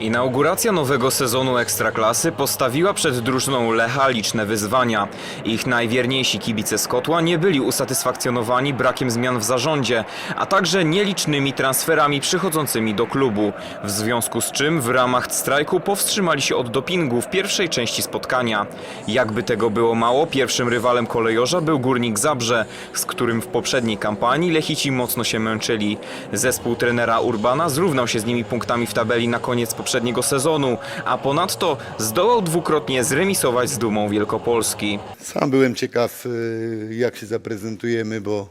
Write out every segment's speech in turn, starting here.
Inauguracja nowego sezonu Ekstraklasy postawiła przed drużyną Lecha liczne wyzwania. Ich najwierniejsi kibice z Kotła nie byli usatysfakcjonowani brakiem zmian w zarządzie, a także nielicznymi transferami przychodzącymi do klubu. W związku z czym w ramach strajku powstrzymali się od dopingu w pierwszej części spotkania. Jakby tego było mało, pierwszym rywalem kolejorza był Górnik Zabrze, z którym w poprzedniej kampanii Lechici mocno się męczyli. Zespół trenera Urbana zrównał się z nimi punktami w tabeli na koniec poprzedniego sezonu, a ponadto zdołał dwukrotnie zremisować z Dumą Wielkopolski. Sam byłem ciekaw, y, jak się zaprezentujemy, bo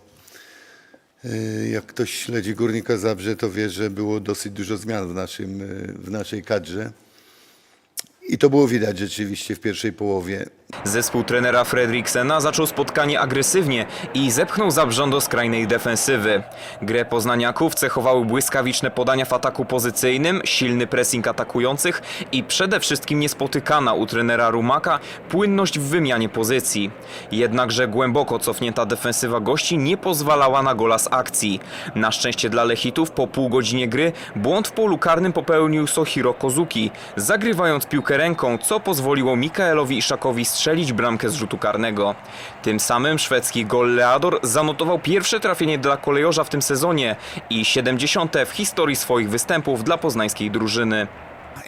y, jak ktoś śledzi Górnika Zabrze, to wie, że było dosyć dużo zmian w, naszym, y, w naszej kadrze. I to było widać rzeczywiście w pierwszej połowie. Zespół trenera Fredriksena zaczął spotkanie agresywnie i zepchnął Zabrząd do skrajnej defensywy. Grę poznaniaków cechowały błyskawiczne podania w ataku pozycyjnym, silny pressing atakujących i przede wszystkim niespotykana u trenera Rumaka płynność w wymianie pozycji. Jednakże głęboko cofnięta defensywa gości nie pozwalała na gola z akcji. Na szczęście dla Lechitów po pół godzinie gry błąd w polu karnym popełnił Sohiro Kozuki, zagrywając piłkę ręką, co pozwoliło Mikaelowi Iszakowi strzelić bramkę z rzutu karnego. Tym samym szwedzki goleador zanotował pierwsze trafienie dla kolejorza w tym sezonie i 70. w historii swoich występów dla poznańskiej drużyny. Uh,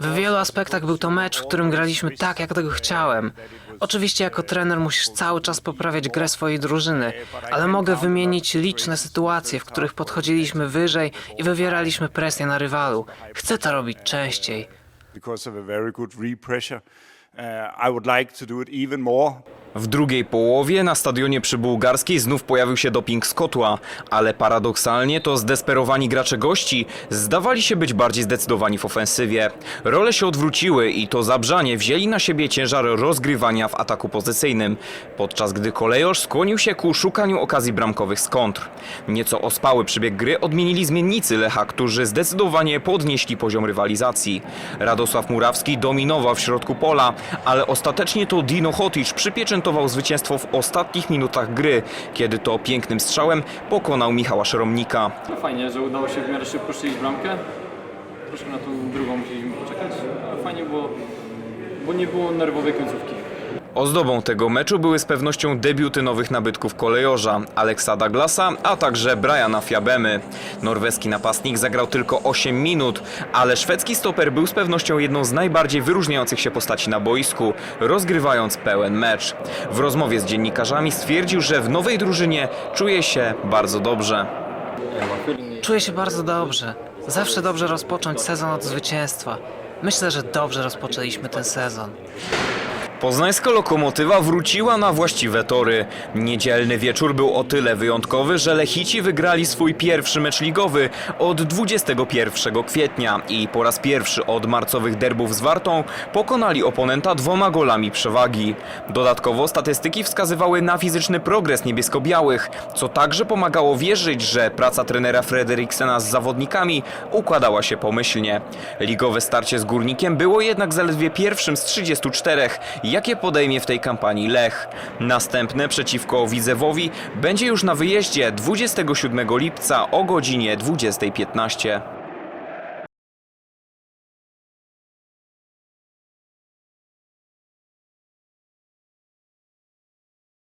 W wielu aspektach był to mecz, w którym graliśmy tak, jak tego chciałem. Oczywiście jako trener musisz cały czas poprawiać grę swojej drużyny, ale mogę wymienić liczne sytuacje, w których podchodziliśmy wyżej i wywieraliśmy presję na rywalu. Chcę to robić częściej. W drugiej połowie na stadionie przy Bułgarskiej znów pojawił się doping z kotła, ale paradoksalnie to zdesperowani gracze gości zdawali się być bardziej zdecydowani w ofensywie. Role się odwróciły i to Zabrzanie wzięli na siebie ciężar rozgrywania w ataku pozycyjnym, podczas gdy kolejorz skłonił się ku szukaniu okazji bramkowych z kontr. Nieco ospały przebieg gry odmienili zmiennicy Lecha, którzy zdecydowanie podnieśli poziom rywalizacji. Radosław Murawski dominował w środku pola, ale ostatecznie to Dino Hotic przypieczętował zwycięstwo w ostatnich minutach gry, kiedy to pięknym strzałem pokonał Michała Szeromnika. No fajnie, że udało się w miarę szybko strzelić bramkę. Troszkę na tą drugą musieliśmy poczekać, ale fajnie było, bo nie było nerwowej końcówki. Ozdobą tego meczu były z pewnością debiuty nowych nabytków kolejorza, Aleksa Douglasa, a także Briana Fiabemy. Norweski napastnik zagrał tylko 8 minut, ale szwedzki stoper był z pewnością jedną z najbardziej wyróżniających się postaci na boisku, rozgrywając pełen mecz. W rozmowie z dziennikarzami stwierdził, że w nowej drużynie czuje się bardzo dobrze. Czuję się bardzo dobrze. Zawsze dobrze rozpocząć sezon od zwycięstwa. Myślę, że dobrze rozpoczęliśmy ten sezon. Poznańska lokomotywa wróciła na właściwe tory. Niedzielny wieczór był o tyle wyjątkowy, że Lechici wygrali swój pierwszy mecz ligowy od 21 kwietnia i po raz pierwszy od marcowych derbów z Wartą pokonali oponenta dwoma golami przewagi. Dodatkowo statystyki wskazywały na fizyczny progres niebiesko-białych, co także pomagało wierzyć, że praca trenera Frederiksena z zawodnikami układała się pomyślnie. Ligowe starcie z Górnikiem było jednak zaledwie pierwszym z 34, jakie podejmie w tej kampanii Lech. Następne przeciwko Widzewowi będzie już na wyjeździe 27 lipca o godzinie 20.15.